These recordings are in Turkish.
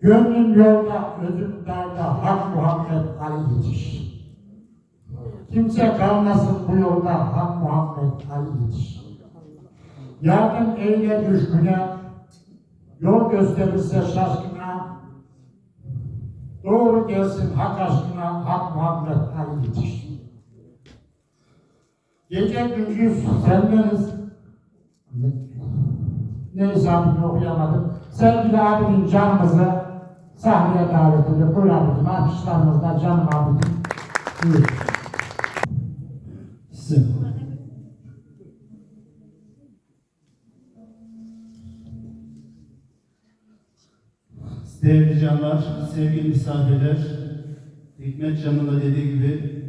Gönlüm yolda, özüm darda, Hak Muhammed Ali yetiş. Kimse kalmasın bu yolda, Hak Muhammed Ali yetiş. Yardım eyle düşküne, yol gösterirse şaşkına, doğru gelsin hak aşkına, Hak Muhammed Ali yetiş. Gece gündüz sendeniz, neyse abimi okuyamadım. Sevgili abimin canımızı sahneye davet ediyor. Buyur abicim, alkışlarımızla canım abicim. Buyur. Değerli canlar, sevgili misafirler, Hikmet Can'ın da dediği gibi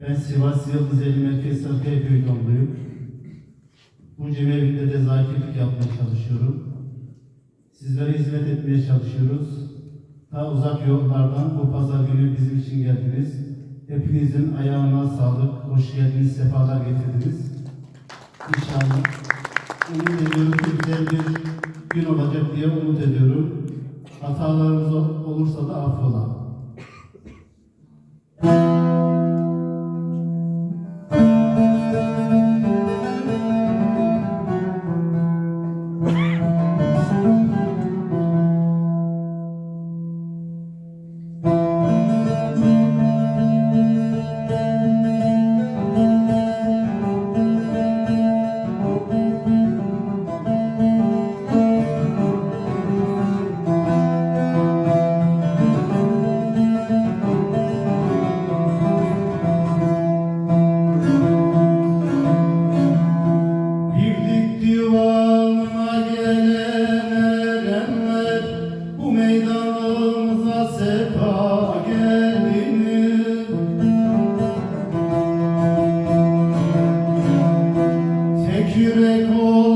ben Sivas Yıldızeli Merkez Sarıkaya Köy doğumluyum. Bu cemevinde de zakirlik yapmaya çalışıyorum. Sizlere hizmet etmeye çalışıyoruz. Ta uzak yollardan bu pazar günü bizim için geldiniz. Hepinizin ayağına sağlık, hoş geldiniz, sefalar getirdiniz. İnşallah. Umut ediyorum ki güzel bir gün olacak diye umut ediyorum. Hatalarımız ol- olursa da affola. Beautiful.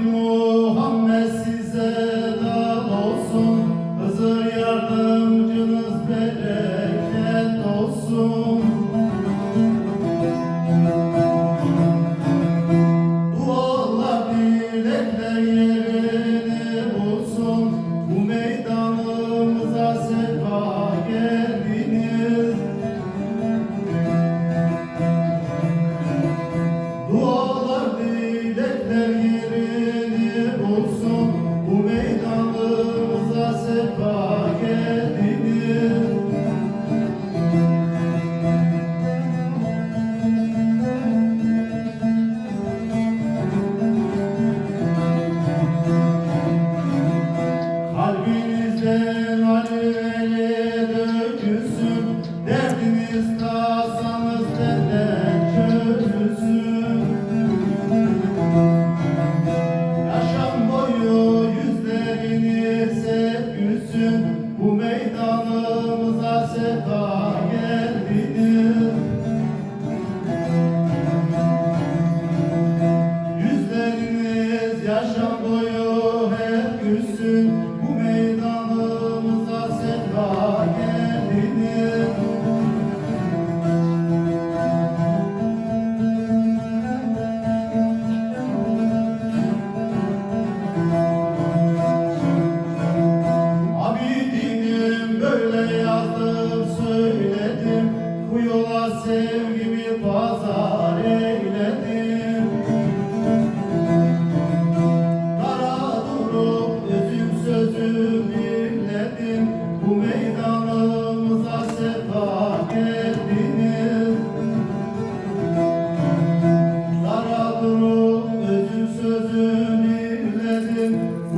Lord.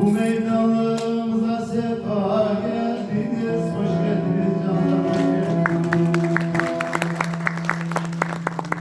Bu meydanımıza sefa